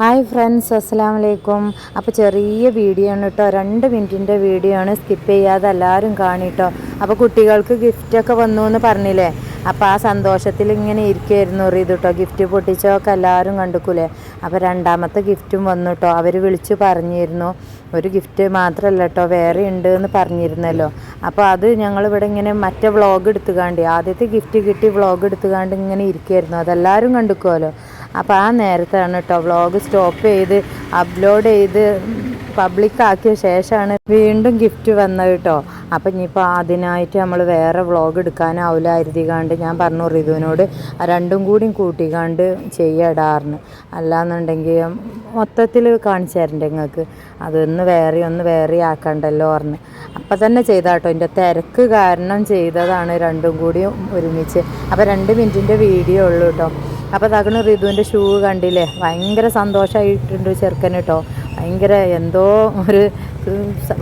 Hi friends അസ്സാം വലൈക്കും അപ്പോൾ ചെറിയ വീഡിയോ ആണ് കേട്ടോ രണ്ട് മിനിറ്റിന്റെ വീഡിയോ ആണ്. സ്കിപ്പ് ചെയ്യാതെ എല്ലാവരും കാണിട്ടോ. അപ്പോൾ കുട്ടികൾക്ക് ഗിഫ്റ്റൊക്കെ വന്നു എന്ന് പറഞ്ഞില്ലേ? അപ്പോൾ ആ സന്തോഷത്തിൽ ഇങ്ങനെ ഇരിക്കുമായിരുന്നു ഇത് കേട്ടോ ഗിഫ്റ്റ് പൊട്ടിച്ചൊക്കെ എല്ലാവരും കണ്ടുക്കൂലേ? അപ്പോൾ രണ്ടാമത്തെ ഗിഫ്റ്റും വന്നു കേട്ടോ അവർ വിളിച്ചു പറഞ്ഞിരുന്നു. ഒരു ഗിഫ്റ്റ് മാത്രമല്ല കേട്ടോ വേറെ ഉണ്ട് എന്ന് പറഞ്ഞിരുന്നല്ലോ. അപ്പോൾ അത് ഞങ്ങളിവിടെ ഇങ്ങനെ മറ്റേ വ്ളോഗ് എടുത്തുകാണ്ട് ആദ്യത്തെ ഗിഫ്റ്റ് കിട്ടി വ്ളോഗ് എടുത്തുകാണ്ട് ഇങ്ങനെ ഇരിക്കുമായിരുന്നു അതെല്ലാവരും കണ്ടുക്കുമല്ലോ അപ്പോൾ ആ നേരത്താണ് കേട്ടോ വ്ളോഗ് സ്റ്റോപ്പ് ചെയ്ത് അപ്ലോഡ് ചെയ്ത് പബ്ലിക്കാക്കിയ ശേഷമാണ് വീണ്ടും ഗിഫ്റ്റ് വന്നത് കേട്ടോ അപ്പം ഇനിയിപ്പോൾ അതിനായിട്ട് നമ്മൾ വേറെ വ്ളോഗ് എടുക്കാനാവില്ല കരുതികാണ്ട് ഞാൻ പറഞ്ഞു റിതുവിനോട് രണ്ടും കൂടിയും കൂട്ടിക്കാണ്ട് ചെയ്യടാറിന് അല്ലാന്നുണ്ടെങ്കിൽ മൊത്തത്തിൽ കാണിച്ചു തരണ്ടേ നിങ്ങൾക്ക് അതൊന്ന് വേറെ ഒന്ന് വേറെ ആക്കണ്ടല്ലോ പറഞ്ഞ്. അപ്പം തന്നെ ചെയ്താട്ടോ. എന്റെ തിരക്ക് കാരണം ചെയ്തതാണ് രണ്ടും കൂടി ഒരുമിച്ച്. അപ്പോൾ രണ്ട് മിനിറ്റിന്റെ വീഡിയോ ഉള്ളൂ കേട്ടോ അപ്പോൾ തകണ് റിതുവിന്റെ ഷൂ കണ്ടില്ലേ? ഭയങ്കര സന്തോഷമായിട്ടുണ്ട് ചെറുക്കൻ കേട്ടോ ഭയങ്കര എന്തോ ഒരു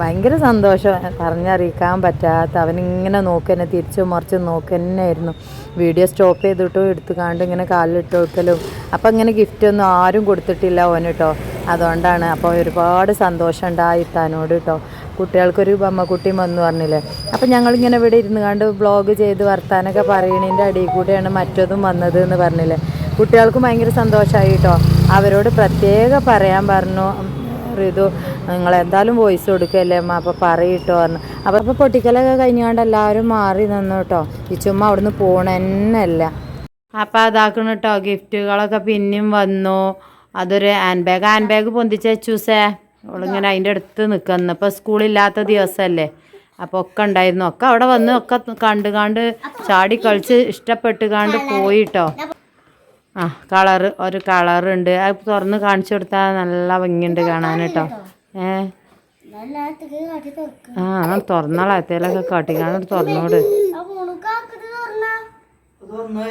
ഭയങ്കര സന്തോഷം. പറഞ്ഞറിയിക്കാൻ പറ്റാത്ത അവനിങ്ങനെ നോക്കന്നെ തിരിച്ചു മറിച്ച് നോക്കന്നെയായിരുന്നു. വീഡിയോ സ്റ്റോപ്പ് ചെയ്തിട്ടും എടുത്തു കാണ്ട് ഇങ്ങനെ കാലിലിട്ട് വെക്കലും അപ്പം ഇങ്ങനെ ഗിഫ്റ്റൊന്നും ആരും കൊടുത്തിട്ടില്ല ഓന് കേട്ടോ അതുകൊണ്ടാണ് അപ്പോൾ ഒരുപാട് സന്തോഷം ഉണ്ടായി താനോട് കേട്ടോ കുട്ടികൾക്കൊരു ബമ്മക്കുട്ടി വന്നു പറഞ്ഞില്ലേ? അപ്പം ഞങ്ങളിങ്ങനെ ഇവിടെ ഇരുന്ന് കണ്ട് വ്ളോഗ് ചെയ്ത് വർത്താനൊക്കെ പറയണതിന്റെ അടിയിൽ കൂടെയാണ് മറ്റതും വന്നത് എന്ന് പറഞ്ഞില്ലേ? കുട്ടികൾക്കും ഭയങ്കര സന്തോഷമായി കേട്ടോ അവരോട് പ്രത്യേകം പറയാൻ പറഞ്ഞു. ഋതു നിങ്ങൾ എന്തായാലും വോയിസ് കൊടുക്കല്ലേ അമ്മ? അപ്പോൾ പറയിട്ടോ പറഞ്ഞു. അപ്പോൾ അപ്പോൾ പൊട്ടിക്കലൊക്കെ കഴിഞ്ഞാണ്ട് എല്ലാവരും മാറി നിന്നു കേട്ടോ ഈ ചുമ്മാ അവിടുന്ന് പോണെന്നല്ല. അപ്പോൾ അതാക്കണം കേട്ടോ ഗിഫ്റ്റുകളൊക്കെ പിന്നെയും വന്നു. അതൊരു ഹാൻഡ് ബാഗ് ഹാൻഡ് ബാഗ് പൊന്തിച്ചു ചൂസേ അവളിങ്ങനെ അതിന്റെ അടുത്ത് നിൽക്കുന്നു ഇപ്പോൾ സ്കൂളില്ലാത്ത ദിവസമല്ലേ അപ്പോൾ ഒക്കെ ഉണ്ടായിരുന്നു. ഒക്കെ അവിടെ വന്ന് ഒക്കെ കണ്ട് കണ്ട് ചാടി കളിച്ച് ഇഷ്ടപ്പെട്ട് കണ്ട് പോയിട്ടോ. ആ കളറ് ഒരു കളറുണ്ട്. അത് തുറന്ന് കാണിച്ചു കൊടുത്താൽ നല്ല ഭംഗിയുണ്ട് കാണാൻ കേട്ടോ. ഏ? കാട്ടി ആ തുറന്നാളത്തേലൊക്കെ തുറന്നാളെ എത്തേലൊക്കെ കാട്ടിക്കാണ്ട് തുറന്നോട്. തുറന്നാ.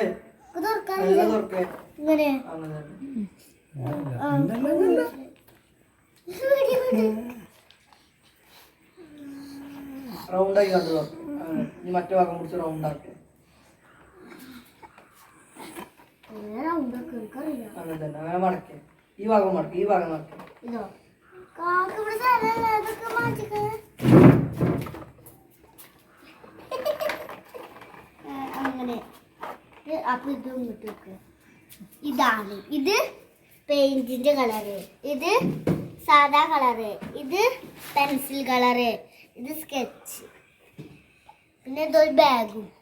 റൗണ്ടായി കണ്ടു ഇനി മറ്റേ ഭാഗം പിടിച്ച് റൗണ്ടാക്കി അങ്ങനെ തന്നെ അങ്ങനെ മടക്കി. ഈ ഭാഗം മടക്കി ഈ ഭാഗം മടക്കി. അങ്ങനെ. അപ്പൊ ഇത് ഇങ്ങോട്ട് ഇതാണ്. ഇത് പെയിന്റിന്റെ കളറ് ഇത് സാധാ കളറ്. ഇത് പെൻസിൽ കളറ്. ഇത് സ്കെച്ച്. പിന്നെ ഇതൊരു ബാഗും.